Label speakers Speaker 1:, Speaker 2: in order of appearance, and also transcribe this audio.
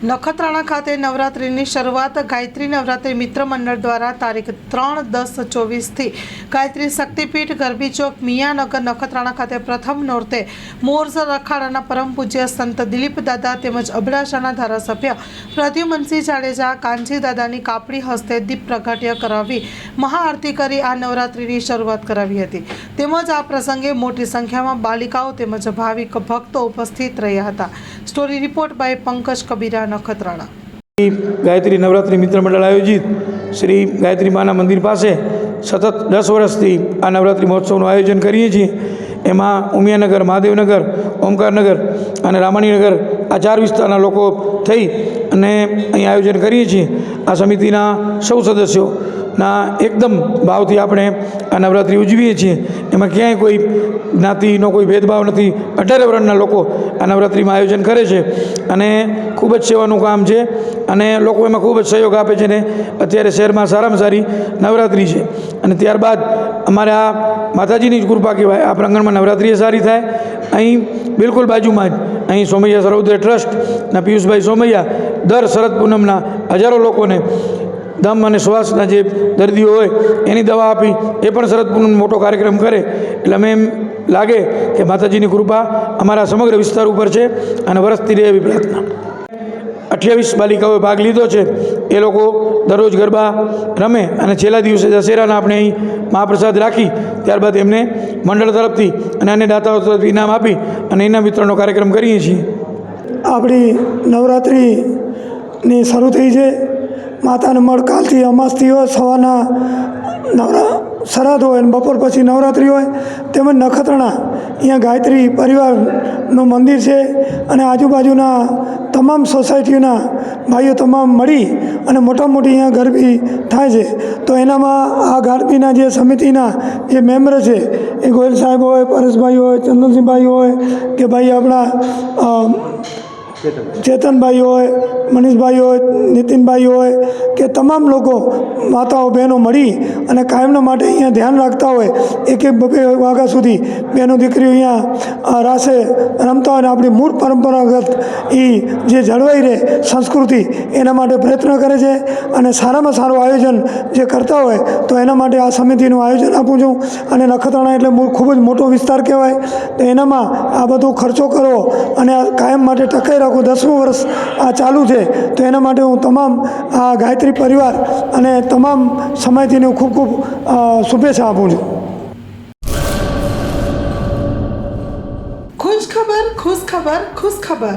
Speaker 1: નખત્રાણા ખાતે નવરાત્રિની શરૂઆત ગાયત્રી નવરાત્રિ મિત્ર મંડળ દ્વારા તારીખ ત્રણ દસ ચોવીસથી ગાયત્રી શક્તિપીઠ, ગરબી ચોક, મિયાનગર, નખત્રાણા ખાતે પ્રથમ નોરતે મોરસર અખાડાના પરમ પૂજ્ય સંત દિલીપ દાદા તેમજ અબડાસાના ધારાસભ્ય પ્રદ્યુમનસિંહ જાડેજા કાંજી દાદાની કાપડી હસ્તે દીપ પ્રગટ્ય કરાવી, મહાઆરતી કરી આ નવરાત્રિની શરૂઆત કરાવી હતી. તેમજ આ પ્રસંગે મોટી સંખ્યામાં બાલિકાઓ તેમજ ભાવિક ભક્તો ઉપસ્થિત રહ્યા હતા. Story report by Pankaj Kabira Nakhatrana.
Speaker 2: Gayatri Navratri મિત્ર મંડળ આયોજિત શ્રી ગાયત્રી માના મંદિર પાસે સતત દસ વર્ષથી આ નવરાત્રિ મહોત્સવનું આયોજન કરીએ છીએ. એમાં ઉમિયાનગર, મહાદેવનગર, ઓમકારનગર અને રામાણીનગર આ ચાર વિસ્તારના લોકો થઈ અને અહીં આયોજન કરીએ છીએ. આ સમિતિના સૌ સદસ્યોના એકદમ ભાવથી આપણે આ નવરાત્રિ ઉજવીએ છીએ. એમાં ક્યાંય કોઈ જ્ઞાતિનો કોઈ ભેદભાવ નથી. અઢારે વર્ણના લોકો આ નવરાત્રિમાં આયોજન કરે છે અને ખૂબ જ સેવાનું કામ છે અને લોકો એમાં ખૂબ જ સહયોગ આપે છે ને અત્યારે શહેરમાં સારામાં સારી નવરાત્રિ છે. અને ત્યારબાદ અમારે આ માતાજીની જ કૃપા કહેવાય. આ પ્રાંગણમાં નવરાત્રિ સારી થાય. અહીં બિલકુલ બાજુમાં જ અહીં સોમૈયા સરોદય ટ્રસ્ટના પિયુષભાઈ સોમૈયા દર શરદ પૂનમના હજારો લોકોને દમ અને શ્વાસના જે દર્દીઓ હોય, એની દવા આપી, એ પણ શરદ મોટો કાર્યક્રમ કરે. એટલે અમે એમ લાગે કે માતાજીની કૃપા અમારા સમગ્ર વિસ્તાર ઉપર છે અને વરસતી રહે એવી પ્રાર્થના. અઠ્યાવીસ બાલિકાઓએ ભાગ લીધો છે. એ લોકો દરરોજ ગરબા રમે અને છેલ્લા દિવસે દશેરાના આપણે અહીં મહાપ્રસાદ રાખી, ત્યારબાદ એમને મંડળ તરફથી અને અન્ય દાતાઓ તરફથી ઇનામ આપી અને ઇનામ વિતરણનો કાર્યક્રમ કરીએ છીએ.
Speaker 3: આપણી નવરાત્રિની શરૂ થઈ છે. માતાને મળકાલથી અમાસથી હોય, સવારના નવરા શ્રાદ્ધ હોય અને બપોર પછી નવરાત્રિ હોય, તેમજ નખત્રાણા. અહીંયા ગાયત્રી પરિવારનું મંદિર છે અને આજુબાજુના તમામ સોસાયટીઓના ભાઈઓ તમામ મળી અને મોટા મોટી અહીંયા ગરબી થાય છે. તો એનામાં આ ગરબીના જે સમિતિના જે મેમ્બર છે, એ ગોયલ સાહેબ હોય, પરેશભાઈ હોય, ચંદનસિંહભાઈ હોય કે ભાઈ આપણા ચેતનભાઈ. હોય, મનીષભાઈ હોય, નીતિનભાઈ હોય, કે તમામ લોકો માતાઓ, બહેનો મળી અને કાયમના માટે અહીંયા ધ્યાન રાખતા હોય, એક એક બે વાગ્યા સુધી બહેનો દીકરીઓ અહીંયા રાસે રમતા હોય અને આપણી મૂળ પરંપરાગત એ જે જળવાઈ રહે સંસ્કૃતિ, એના માટે પ્રયત્ન કરે છે અને સારામાં સારું આયોજન જે કરતા હોય, તો એના માટે આ સમિતિનું આયોજન આપું છું. અને નખત્રાણા એટલે ખૂબ જ મોટો વિસ્તાર કહેવાય. તો એનામાં આ બધો ખર્ચો કરો અને કાયમ માટે ટકાઈ રાખો દસમું વર્ષ આ ચાલુ છે, તો એના માટે હું તમામ આ ગાયત્રી પરિવાર અને તમામ સમયથી હું ખૂબ ખૂબ શુભેચ્છા આપું છું.
Speaker 1: ખુશ ખબર ખુશ ખબર ખુશ ખબર